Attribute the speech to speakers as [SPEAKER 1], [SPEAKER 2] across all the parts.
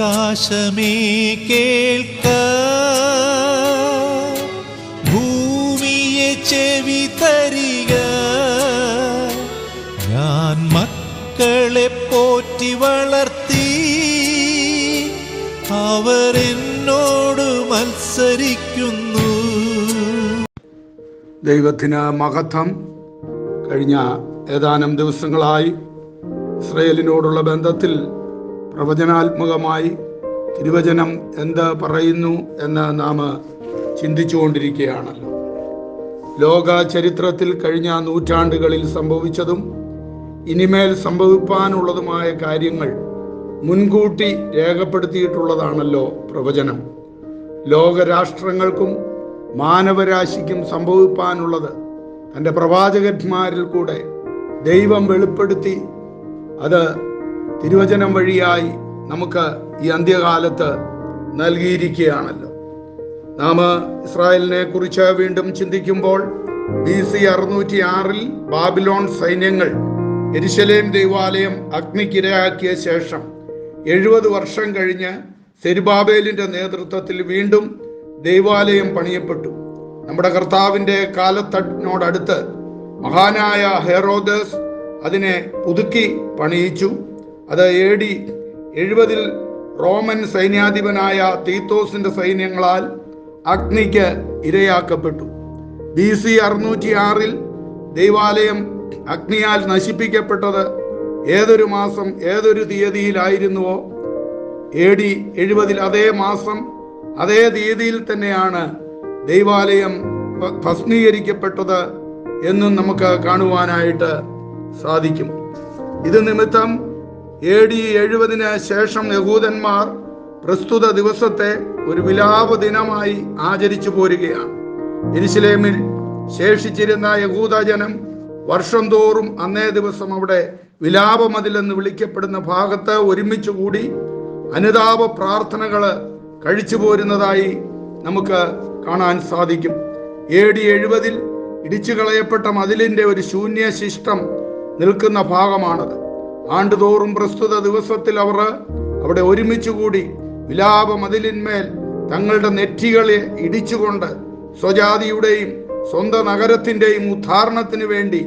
[SPEAKER 1] ആകാശമേ കേൾക്ക. ഭൂമിയെ ചെവി തരിക. ഞാൻ മക്കളെ പോറ്റി വളർത്തി. അവരെന്നോട് മത്സരിക്കുന്നു.
[SPEAKER 2] ദൈവത്തിന് മഹത്വം. കഴിഞ്ഞ ഏതാനും ദിവസങ്ങളായി ഇസ്രയേലിനോടുള്ള ബന്ധത്തിൽ പ്രവചനാത്മകമായി തിരുവചനം എന്ത് പറയുന്നു എന്ന് നാം ചിന്തിച്ചുകൊണ്ടിരിക്കുകയാണല്ലോ. ലോക ചരിത്രത്തിൽ കഴിഞ്ഞ നൂറ്റാണ്ടുകളിൽ സംഭവിച്ചതും ഇനിമേൽ സംഭവിപ്പാനുള്ളതുമായ കാര്യങ്ങൾ മുൻകൂട്ടി രേഖപ്പെടുത്തിയിട്ടുള്ളതാണല്ലോ പ്രവചനം. ലോകരാഷ്ട്രങ്ങൾക്കും മാനവരാശിക്കും സംഭവിപ്പാനുള്ളത് തന്റെ പ്രവാചകന്മാരിൽ കൂടെ ദൈവം വെളിപ്പെടുത്തി അത് തിരുവചനം വഴിയായി നമുക്ക് ഈ അന്ത്യകാലത്ത് നൽകിയിരിക്കുകയാണല്ലോ. നാം ഇസ്രായേലിനെ കുറിച്ച് വീണ്ടും ചിന്തിക്കുമ്പോൾ ബി സി അറുന്നൂറ്റി ആറിൽ ബാബിലോൺ സൈന്യങ്ങൾ എരിശലേം ദൈവാലയം അഗ്നിക്കിരയാക്കിയ ശേഷം എഴുപത് വർഷം കഴിഞ്ഞ് സെരുബാബേലിന്റെ നേതൃത്വത്തിൽ വീണ്ടും ദൈവാലയം പണിയപ്പെട്ടു. നമ്മുടെ കർത്താവിന്റെ കാലത്തിനോടടുത്ത് മഹാനായ ഹെറോദസ് അതിനെ പുതുക്കി പണിയിച്ചു. അത് എ ഡി എഴുപതിൽ റോമൻ സൈന്യാധിപനായ തീത്തോസിന്റെ സൈന്യങ്ങളാൽ അഗ്നിക്ക് ഇരയാക്കപ്പെട്ടു. ബി സി അറുന്നൂറ്റി ആറിൽ ദൈവാലയം അഗ്നിയാൽ നശിപ്പിക്കപ്പെട്ടത് ഏതൊരു മാസം ഏതൊരു തീയതിയിലായിരുന്നുവോ? എ ഡി എഴുപതിൽ അതേ മാസം അതേ തീയതിയിൽ തന്നെയാണ് ദൈവാലയം ഭസ്മീകരിക്കപ്പെട്ടത് എന്നും നമുക്ക് കാണുവാനായിട്ട് സാധിക്കും. ഇത് നിമിത്തം എ ഡി എഴുപതിന് ശേഷം യഹൂദന്മാർ പ്രസ്തുത ദിവസത്തെ ഒരു വിലാപ ദിനമായി ആചരിച്ചു പോരുകയാണ്. എരിശിലേമിൽ ശേഷിച്ചിരുന്ന യഹൂദജനം വർഷം തോറും അന്നേ ദിവസം അവിടെ വിലാപമതിലെന്ന് വിളിക്കപ്പെടുന്ന ഭാഗത്ത് ഒരുമിച്ച് കൂടി അനുതാപ പ്രാർത്ഥനകൾ കഴിച്ചു പോരുന്നതായി നമുക്ക് കാണാൻ സാധിക്കും. എ ഡി എഴുപതിൽ ഇടിച്ചു കളയപ്പെട്ട മതിലിന്റെ ഒരു ശൂന്യ ശിഷ്ടം നിൽക്കുന്ന ഭാഗമാണത്. ആണ്ടുതോറും പ്രസ്തുത ദിവസത്തിൽ അവർ അവിടെ ഒരുമിച്ചുകൂടി വിലാപ മതിലിന്മേൽ തങ്ങളുടെ നെറ്റികളെ ഇടിച്ചുകൊണ്ട് സ്വജാതിയുടെയും സ്വന്തം നഗരത്തിന്റെയും ഉദ്ധാരണത്തിന് വേണ്ടി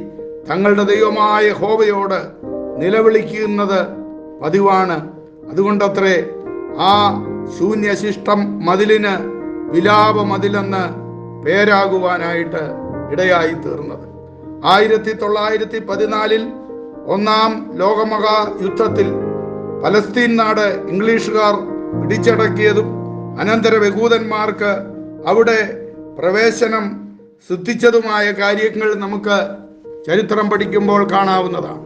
[SPEAKER 2] തങ്ങളുടെ ദൈവമായ ഹോവയോട് നിലവിളിക്കുന്നത് പതിവാണ്. അതുകൊണ്ടത്രേ ആ ശൂന്യശിഷ്ടം മതിലിന് വിലാപ മതിലെന്ന് പേരാകുവാനായിട്ട് ഇടയായി തീർന്നത് ആയിരത്തി തൊള്ളായിരത്തി പതിനാലിൽ ഒന്നാം ലോകമഹാ യുദ്ധത്തിൽ പലസ്തീൻ നാട് ഇംഗ്ലീഷുകാർ പിടിച്ചടക്കിയതും അനന്തര യഹൂദന്മാർക്ക് അവിടെ പ്രവേശനം സിദ്ധിച്ചതുമായ കാര്യങ്ങൾ നമുക്ക് ചരിത്രം പഠിക്കുമ്പോൾ കാണാവുന്നതാണ്.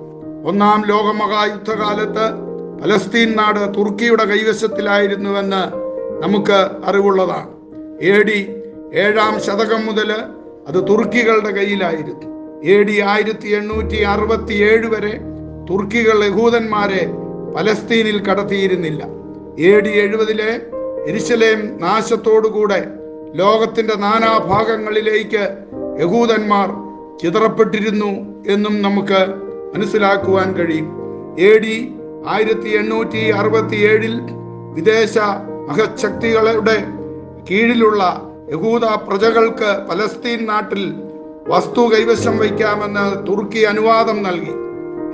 [SPEAKER 2] ഒന്നാം ലോകമഹായുദ്ധകാലത്ത് പലസ്തീൻ നാട് തുർക്കിയുടെ കൈവശത്തിലായിരുന്നുവെന്ന് നമുക്ക് അറിവുള്ളതാണ്. എ ഡി ഏഴാം ശതകം മുതൽ അത് തുർക്കികളുടെ കയ്യിലായിരുന്നു. എ ഡി ആയിരത്തി എണ്ണൂറ്റി അറുപത്തി ഏഴ് വരെ തുർക്കികൾ യഹൂദന്മാരെ പലസ്തീനിൽ കടത്തിയിരുന്നില്ല. എ ഡി എഴുപതിലെ എരിശലേം നാശത്തോടുകൂടെ ലോകത്തിന്റെ നാനാഭാഗങ്ങളിലേക്ക് യഹൂദന്മാർ ചിതറപ്പെട്ടിരുന്നു എന്നും നമുക്ക് മനസ്സിലാക്കുവാൻ കഴിയും. എ ഡി ആയിരത്തി എണ്ണൂറ്റി അറുപത്തി ഏഴിൽ വിദേശ മഹശക്തികളുടെ കീഴിലുള്ള യഹൂദ പ്രജകൾക്ക് പലസ്തീൻ നാട്ടിൽ വസ്തു കൈവശം വയ്ക്കാമെന്ന് തുർക്കി അനുവാദം നൽകി.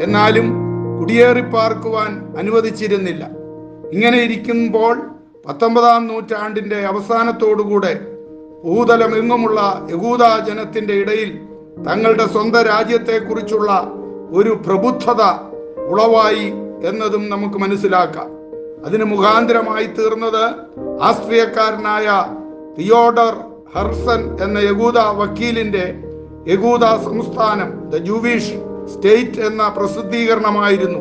[SPEAKER 2] എന്നാലും കുടിയേറി പാർക്കുവാൻ അനുവദിച്ചിരുന്നില്ല. ഇങ്ങനെ ഇരിക്കുമ്പോൾ പത്തൊമ്പതാം നൂറ്റാണ്ടിന്റെ അവസാനത്തോടുകൂടെ ഭൂതലമെങ്ങുമുള്ള യഹൂദ ജനത്തിന്റെ ഇടയിൽ തങ്ങളുടെ സ്വന്തം രാജ്യത്തെക്കുറിച്ചുള്ള ഒരു പ്രബുദ്ധത ഉളവായി എന്നതും നമുക്ക് മനസ്സിലാക്കാം. അതിന് മുഖാന്തരമായി തീർന്നത് ആസ്ട്രിയക്കാരനായ തിയോഡർ ഹർസൻ എന്ന യഹൂദ വക്കീലിന്റെ യഹൂദ സംസ്ഥാനം ദ ജൂവിഷ് സ്റ്റേറ്റ് എന്ന പ്രസിദ്ധീകരണമായിരുന്നു.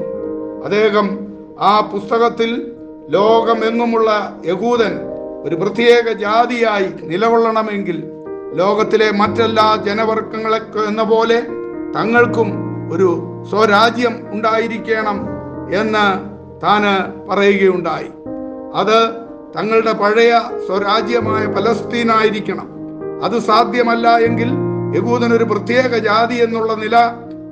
[SPEAKER 2] അദ്ദേഹം ആ പുസ്തകത്തിൽ ലോകമെങ്ങുമുള്ള യഹൂദൻ ഒരു പ്രത്യേക ജാതിയായി നിലകൊള്ളണമെങ്കിൽ ലോകത്തിലെ മറ്റെല്ലാ ജനവർഗങ്ങളെ എന്ന പോലെ തങ്ങൾക്കും ഒരു സ്വരാജ്യം ഉണ്ടായിരിക്കണം എന്ന് താന് പറയുകയുണ്ടായി. അത് തങ്ങളുടെ പഴയ സ്വരാജ്യമായ പലസ്തീനായിരിക്കണം. അത് സാധ്യമല്ല എങ്കിൽ യഹൂദൻ ഒരു പ്രത്യേക ജാതി എന്നുള്ള നില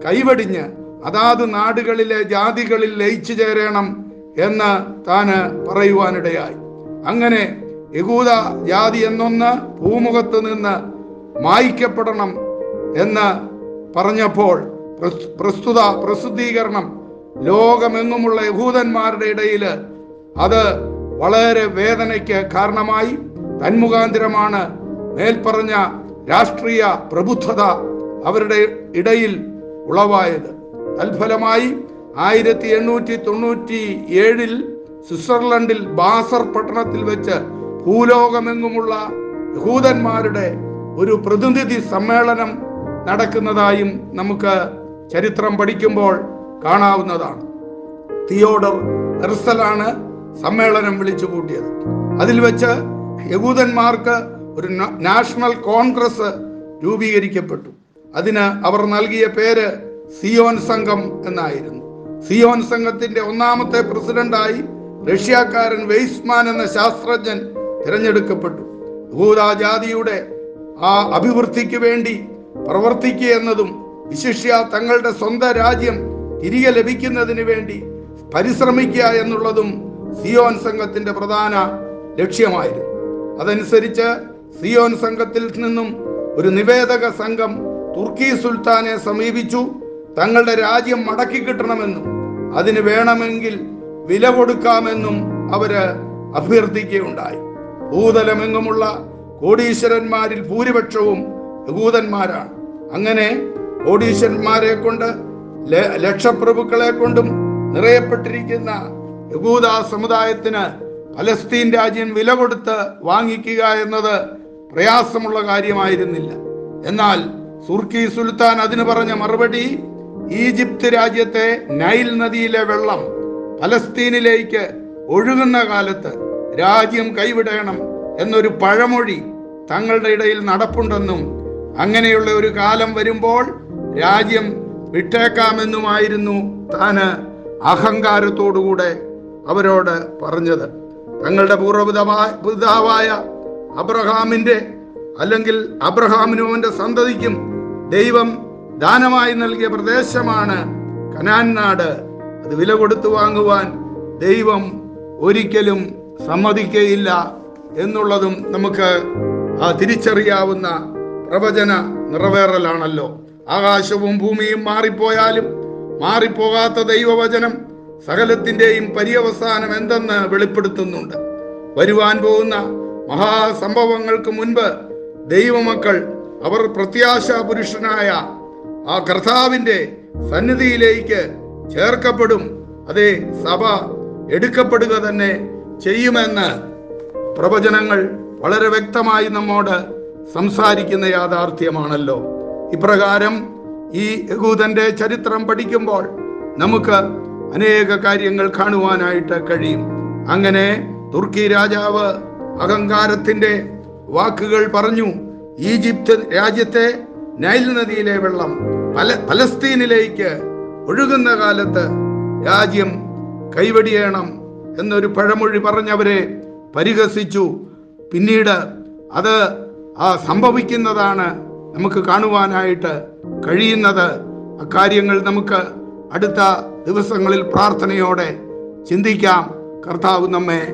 [SPEAKER 2] കൈവടിഞ്ഞ് അതാത് നാടുകളിലെ ജാതികളിൽ ലയിച്ചു ചേരണം എന്ന് താന് പറയുവാനിടയായി. അങ്ങനെ യഹൂദ ജാതി എന്നൊന്ന് ഭൂമുഖത്ത് നിന്ന് മായ്ക്കപ്പെടണം എന്ന് പറഞ്ഞപ്പോൾ പ്രസ്തുത പ്രസിദ്ധീകരണം ലോകമെങ്ങുമുള്ള യഹൂദന്മാരുടെ ഇടയിൽ അത് വളരെ വേദനയ്ക്ക് കാരണമായി. തന്മുഖാന്തരമാണ് മേൽപ്പറഞ്ഞ രാഷ്ട്രീയ പ്രബുദ്ധത അവരുടെ ഇടയിൽ ഉളവായത്. തൽഫലമായി ആയിരത്തി എണ്ണൂറ്റി തൊണ്ണൂറ്റി ഏഴിൽ സ്വിറ്റ്സർലൻഡിൽ ബാസർ പട്ടണത്തിൽ വെച്ച് ഭൂലോകമെങ്ങുമുള്ള യഹൂദന്മാരുടെ ഒരു പ്രതിനിധി സമ്മേളനം നടക്കുന്നതായും നമുക്ക് ചരിത്രം പഠിക്കുമ്പോൾ കാണാവുന്നതാണ്. തിയോഡർ എർസലാണ് സമ്മേളനം വിളിച്ചു കൂട്ടിയത് അതിൽ വെച്ച് യഹൂദന്മാർക്ക് ഒരു നാഷണൽ കോൺഗ്രസ് രൂപീകരിക്കപ്പെട്ടു. അതിന് അവർ നൽകിയ പേര് സിയോൻ സംഘം എന്നായിരുന്നു. സിയോൻ സംഘത്തിന്റെ ഒന്നാമത്തെ പ്രസിഡന്റായി റഷ്യക്കാരൻ വെയ്സ്മാൻ എന്ന ശാസ്ത്രജ്ഞൻ തിരഞ്ഞെടുക്കപ്പെട്ടു. ഭൂതാജാതിയുടെ ജാതിയുടെ ആ അഭിവൃദ്ധിക്ക് വേണ്ടി പ്രവർത്തിക്കുക എന്നതും വിശിഷ്യ തങ്ങളുടെ സ്വന്തം രാജ്യം തിരികെ ലഭിക്കുന്നതിന് വേണ്ടി പരിശ്രമിക്കുക എന്നുള്ളതും സിയോൻ സംഘത്തിന്റെ പ്രധാന ലക്ഷ്യമായിരുന്നു. അതനുസരിച്ച് സിയോൻ സംഘത്തിൽ നിന്നും ഒരു നിവേദക സംഘം തുർക്കി സുൽത്താനെ സമീപിച്ചു. തങ്ങളുടെ രാജ്യം മടക്കി കിട്ടണമെന്നും അതിന് വേണമെങ്കിൽ വില കൊടുക്കാമെന്നും അവർ അഭ്യർത്ഥിക്കുകയുണ്ടായി. ഭൂതലമെങ്ങുമുള്ള കോടീശ്വരന്മാരിൽ ഭൂരിപക്ഷവും യഹൂദന്മാരാണ്. അങ്ങനെ കോടീശ്വരന്മാരെ കൊണ്ട് ലക്ഷപ്രഭുക്കളെ കൊണ്ടും നിറയപ്പെട്ടിരിക്കുന്ന യഹൂദ സമുദായത്തിന് പലസ്തീൻ രാജ്യം വില കൊടുത്ത് വാങ്ങിക്കുക എന്നത് പ്രയാസമുള്ള കാര്യമായിരുന്നില്ല. എന്നാൽ സുർക്കി സുൽത്താൻ അതിന് പറഞ്ഞ മറുപടി ഈജിപ്ത് രാജ്യത്തെ നൈൽ നദിയിലെ വെള്ളം പലസ്തീനിലേക്ക് ഒഴുകുന്ന കാലത്ത് രാജ്യം കൈവിടണം എന്നൊരു പഴമൊഴി തങ്ങളുടെ ഇടയിൽ നടപ്പുണ്ടെന്നും അങ്ങനെയുള്ള ഒരു കാലം വരുമ്പോൾ രാജ്യം വിട്ടേക്കാമെന്നുമായിരുന്നു താന് അഹങ്കാരത്തോടുകൂടെ അവരോട് പറഞ്ഞത്. തങ്ങളുടെ പൂർവപിതാവായ പിതാവായ അബ്രഹാമിന്റെ അല്ലെങ്കിൽ അബ്രഹാമിനും അവന്റെ സന്തതിക്കും ദൈവം ദാനമായി നൽകിയ പ്രദേശമാണ് കനാൻ നാട്. അത് വില കൊടുത്തു വാങ്ങുവാൻ ദൈവം ഒരിക്കലും സമ്മതിക്കയില്ല എന്നുള്ളതും നമുക്ക് ആ തിരിച്ചറിയാവുന്ന പ്രവചന നിറവേറലാണല്ലോ. ആകാശവും ഭൂമിയും മാറിപ്പോയാലും മാറിപ്പോകാത്ത ദൈവവചനം സകലത്തിന്റെയും പര്യവസാനം എന്തെന്ന് വെളിപ്പെടുത്തുന്നുണ്ട്. വരുവാൻ പോകുന്ന മഹാസംഭവങ്ങൾക്ക് മുൻപ് ദൈവമക്കൾ അവർ പ്രത്യാശ പുരുഷനായ ആ കർത്താവിന്റെ സന്നിധിയിലേക്ക് ചേർക്കപ്പെടും. അതേ സഭ എടുക്കപ്പെടുക തന്നെ ചെയ്യുമെന്ന് പ്രവചനങ്ങൾ വളരെ വ്യക്തമായി നമ്മോട് സംസാരിക്കുന്ന യാഥാർത്ഥ്യമാണല്ലോ. ഇപ്രകാരം ഈ യഹൂദന്റെ ചരിത്രം പഠിക്കുമ്പോൾ നമുക്ക് അനേക കാര്യങ്ങൾ കാണുവാനായിട്ട് കഴിയും. അങ്ങനെ തുർക്കി രാജാവ് അഹങ്കാരത്തിന്റെ വാക്കുകൾ പറഞ്ഞു ഈജിപ്ത് രാജ്യത്തെ നൈൽ നദിയിലെ വെള്ളം പല പലസ്തീനിലേക്ക് ഒഴുകുന്ന കാലത്ത് രാജ്യം കൈവടിയേണം എന്നൊരു പഴമൊഴി പറഞ്ഞവരെ പരിഹസിച്ചു. പിന്നീട് അത് ആ സംഭവിക്കുന്നതാണ് നമുക്ക് കാണുവാനായിട്ട് കഴിയുന്നത്. അക്കാര്യങ്ങൾ നമുക്ക് അടുത്ത ദിവസങ്ങളിൽ പ്രാർത്ഥനയോടെ ചിന്തിക്കാം. കർത്താവ് നമ്മെ